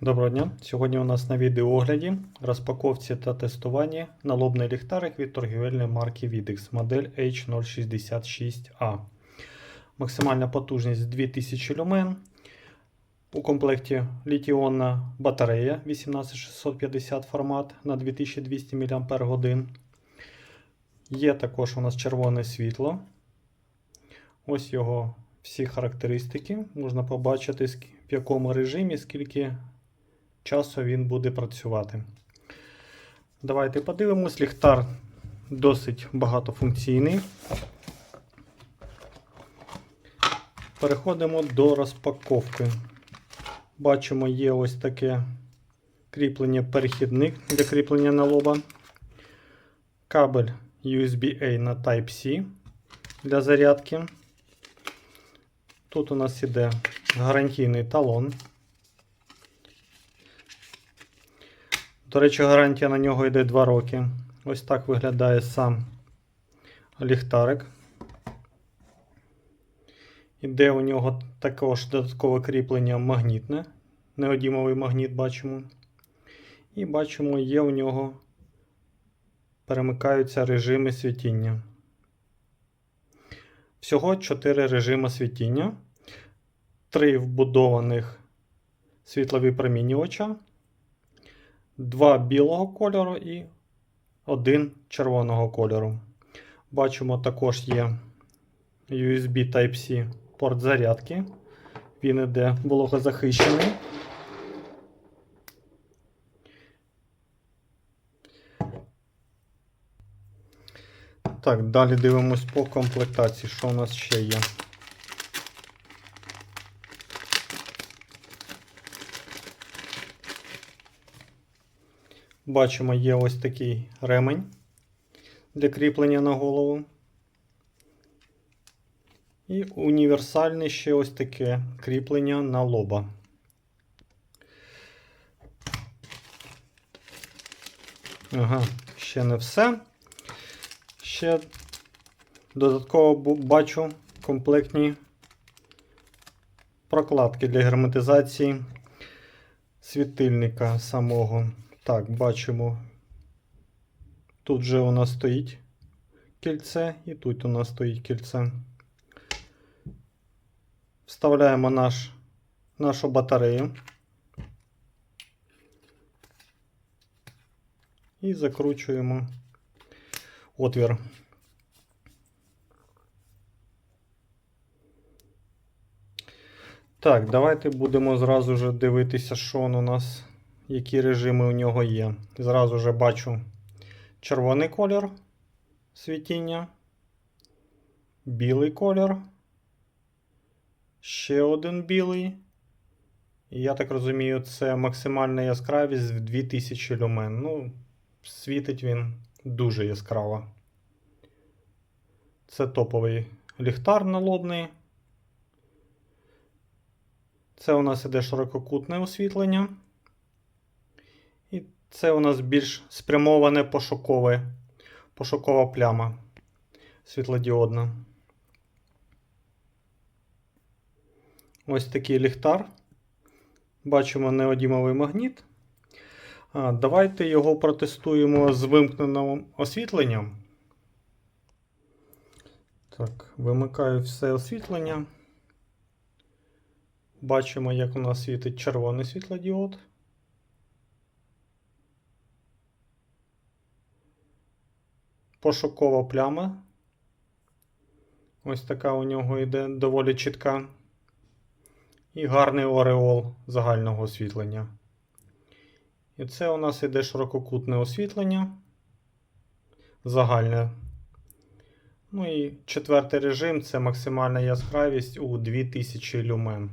Доброго дня! Сьогодні у нас на відеоогляді розпаковці та тестуванні налобний ліхтарик від торгівельної марки Videx модель H066A. Максимальна потужність 2000 люмен. У комплекті літіонна батарея 18650 формат на 2200 мАч. Є також у нас червоне світло. Ось його всі характеристики. Можна побачити, в якому режимі, скільки часу він буде працювати. Давайте подивимось. Ліхтар досить багатофункційний. Переходимо до розпаковки. Бачимо, є ось таке кріплення перехідник для кріплення на лоба. Кабель USB-A на Type-C для зарядки. Тут у нас іде гарантійний талон. До речі, гарантія на нього йде 2 роки. Ось так виглядає сам ліхтарик. Іде у нього також додаткове кріплення магнітне. Неодімовий магніт бачимо. І бачимо, є у нього перемикаються режими світіння. Всього 4 режими світіння, 3 вбудованих світловипромінювача, 2 білого кольору і 1 червоного кольору. Бачимо, також є USB Type-C порт зарядки. Він іде вологозахищений. Так, далі дивимось по комплектації, що у нас ще є. Бачимо, є ось такий ремень для кріплення на голову. І універсальне ще ось таке кріплення на лоба. Ага, ще не все. Ще додатково бачу комплектні прокладки для герметизації світильника самого. Так, бачимо. Тут же у нас стоїть кільце, і тут у нас стоїть кільце. Вставляємо наш, нашу батарею. І закручуємо отвір. Так, давайте будемо зразу ж дивитися, що у нас, які режими у нього є. Зразу же бачу червоний колір світіння, білий колір, ще один білий. І я так розумію, це максимальна яскравість в 2000 люмен. Ну, світить він дуже яскраво. Це топовий ліхтар налобний. Це у нас іде ширококутне освітлення. Це у нас більш спрямоване пошукове, пошукова пляма світлодіодна. Ось такий ліхтар. Бачимо неодімовий магніт. Давайте його протестуємо з вимкненим освітленням. Так, вимикаю все освітлення. Бачимо, як у нас світить червоний світлодіод. Пошукова пляма. Ось така у нього йде доволі чітка. І гарний ореол загального освітлення. І це у нас іде ширококутне освітлення. Загальне. Ну і четвертий режим це максимальна яскравість у 2000 люмен.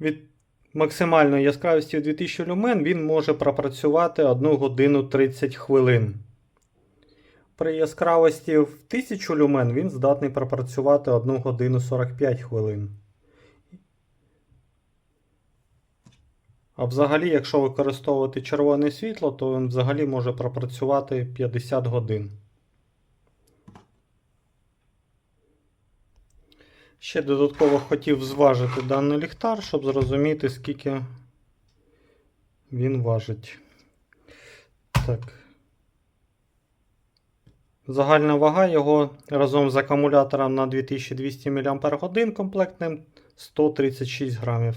Від максимальної яскравості 2000 люмен він може пропрацювати 1 годину 30 хвилин. При яскравості в 1000 люмен він здатний пропрацювати 1 годину 45 хвилин. А взагалі, якщо використовувати червоне світло, то він взагалі може пропрацювати 50 годин. Ще додатково хотів зважити даний ліхтар, щоб зрозуміти, скільки він важить. Так. Загальна вага його разом з акумулятором на 2200 мАч комплектним 136 грамів.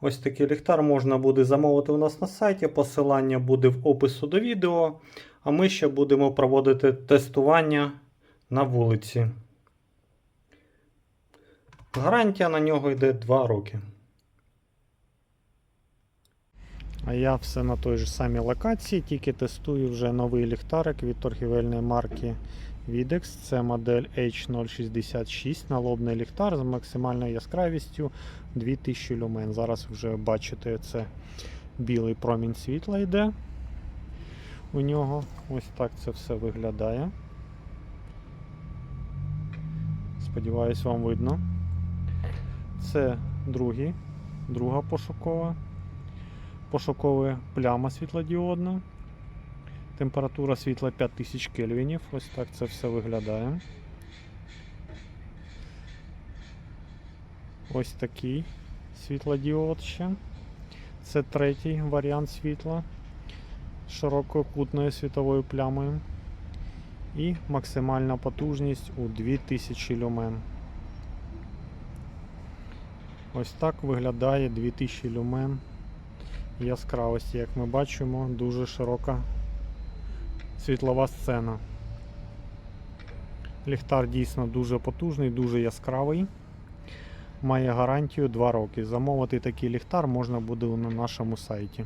Ось такий ліхтар можна буде замовити у нас на сайті. Посилання буде в опису до відео. А ми ще будемо проводити тестування на вулиці. Гарантія на нього йде 2 роки. А я все на той же самій локації, тільки тестую вже новий ліхтарик від торгівельної марки Videx. Це модель H066, налобний ліхтар з максимальною яскравістю 2000 люмен. Зараз вже бачите, це білий промінь світла йде у нього. Ось так це все виглядає. Сподіваюсь, вам видно. Це другий, друга пошукова. Пошукова пляма світлодіодна. Температура світла 5000 кельвінів. Ось так це все виглядає. Ось такий світлодіод ще. Це третій варіант світла ширококутною світовою плямою. І максимальна потужність у 2000 люмен. Ось так виглядає 2000 люмен яскравості. Як ми бачимо, дуже широка світлова сцена. Ліхтар дійсно дуже потужний, дуже яскравий. Має гарантію 2 роки. Замовити такий ліхтар можна буде на нашому сайті.